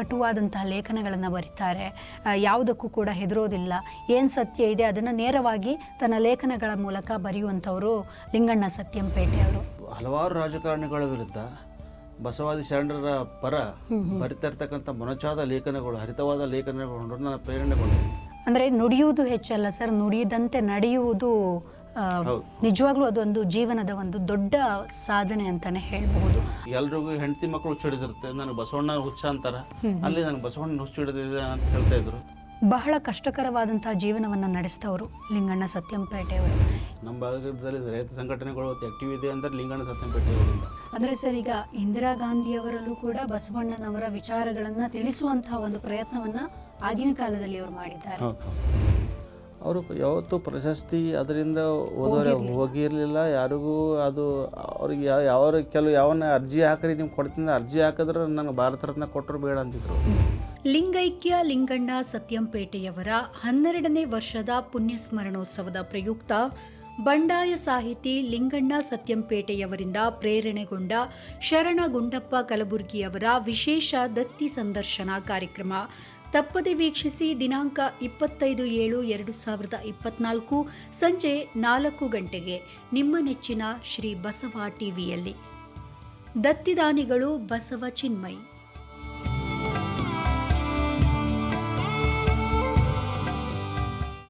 ಕಟುವಾದಂತಹ ಲೇಖನಗಳನ್ನು ಬರೀತಾರೆ. ಯಾವುದಕ್ಕೂ ಕೂಡ ಹೆದರೋದಿಲ್ಲ. ಏನು ಸತ್ಯ ಇದೆ ಅದನ್ನು ನೇರವಾಗಿ ತನ್ನ ಲೇಖನಗಳ ಮೂಲಕ ಬರೆಯುವಂಥವರು ಲಿಂಗಣ್ಣ ಸತ್ಯಂಪೇಟೆ ಅವರು. ಹಲವಾರು ರಾಜಕಾರಣಿಗಳ ವಿರುದ್ಧ ಬಸವಾದಿ ಶರಣರ ಪರ ಬರಿತಾ ಇರ್ತಕ್ಕಂಥ ಮೊನಚಾದ ಲೇಖನಗಳು ಹರಿತವಾದ ಲೇಖನಗಳು ನನ್ನ ಪ್ರೇರಣೆಗೊಂಡಿದೆ ಅಂದರೆ ನುಡಿಯುವುದು ಹೆಚ್ಚಲ್ಲ ಸರ್. ನುಡಿಯದಂತೆ ನಡೆಯುವುದು. ನಿಜವಾಗ್ಲೂ ಅದೊಂದು ಜೀವನದ ಒಂದು ದೊಡ್ಡ ಸಾಧನೆ ಅಂತಾನೆ ಹೇಳ್ಬಹುದು ಎಲ್ರಿಗೂ ಹೆಂಡತಿ ಮಕ್ಕಳು ಹಿಡಿದಿರುತ್ತೆ ನನಗೆ ಬಸವಣ್ಣ ಹುಚ್ಚ ಅಂತಾರ. ಅಲ್ಲಿ ನನಗೆ ಬಸವಣ್ಣ ಹುಚ್ಚು ಹಿಡಿದಿದೆ ಅಂತ ಹೇಳ್ತಾ ಇದ್ರು. ಬಹಳ ಕಷ್ಟಕರವಾದಂತಹ ಜೀವನವನ್ನು ನಡೆಸಿದವರು ಲಿಂಗಣ್ಣ ಸತ್ಯಂಪೇಟೆಯವರು. ನಮ್ಮ ಭಾಗದಲ್ಲಿ ರೈತ ಸಂಘಟನೆಗಳು ಆಕ್ಟಿವ್ ಇದೆ ಅಂದ್ರೆ ಲಿಂಗಣ್ಣ ಸತ್ಯಂಪೇಟೆ ಅವರಿಂದ ಅಂದರೆ ಸರ್ ಈಗ ಇಂದಿರಾ ಗಾಂಧಿಯವರಲ್ಲೂ ಕೂಡ ಬಸವಣ್ಣನವರ ವಿಚಾರಗಳನ್ನು ತಿಳಿಸುವಂತಹ ಒಂದು ಪ್ರಯತ್ನವನ್ನ ಆಗಿನ ಕಾಲದಲ್ಲಿ ಅವರು ಮಾಡಿದ್ದಾರೆ. ಅವರು ಯಾವತ್ತೂ ಪ್ರಶಸ್ತಿ ಅದರಿಂದ ಓದೋರೆ ಹೋಗಿರಲಿಲ್ಲ. ಯಾರಿಗೂ ಅದು ಅವ್ರಿಗೆ ಯಾವ ಯಾವ ಕೆಲವು ಯಾವನ್ನ ಅರ್ಜಿ ಹಾಕ್ರಿ ನಿಮ್ಗೆ ಕೊಡ್ತೀನಿ ಅರ್ಜಿ ಹಾಕಿದ್ರೆ ನನಗೆ ಭಾರತ ರತ್ನ ಕೊಟ್ಟರು ಬೇಡ ಅಂತಿದ್ರು. ಲಿಂಗೈಕ್ಯ ಲಿಂಗಣ್ಣ ಸತ್ಯಂಪೇಟೆಯವರ ಹನ್ನೆರಡನೇ ವರ್ಷದ ಪುಣ್ಯ ಸ್ಮರಣೋತ್ಸವದ ಪ್ರಯುಕ್ತ ಬಂಡಾಯ ಸಾಹಿತಿ ಲಿಂಗಣ್ಣ ಸತ್ಯಂಪೇಟೆಯವರಿಂದ ಪ್ರೇರಣೆಗೊಂಡ ಶರಣ ಗುಂಡಪ್ಪ ಕಲಬುರ್ಗಿಯವರ ವಿಶೇಷ ದತ್ತಿ ಸಂದರ್ಶನ ಕಾರ್ಯಕ್ರಮ ತಪ್ಪದೆ ವೀಕ್ಷಿಸಿ ದಿನಾಂಕ ಇಪ್ಪತ್ತೈದು ಏಳು ಎರಡು ಸಾವಿರದ ಇಪ್ಪತ್ನಾಲ್ಕು ಸಂಜೆ ನಾಲ್ಕು ಗಂಟೆಗೆ ನಿಮ್ಮ ನೆಚ್ಚಿನ ಶ್ರೀ ಬಸವ ಟಿವಿಯಲ್ಲಿ. ದತ್ತಿದಾನಿಗಳು ಬಸವ ಚಿನ್ಮಯ್.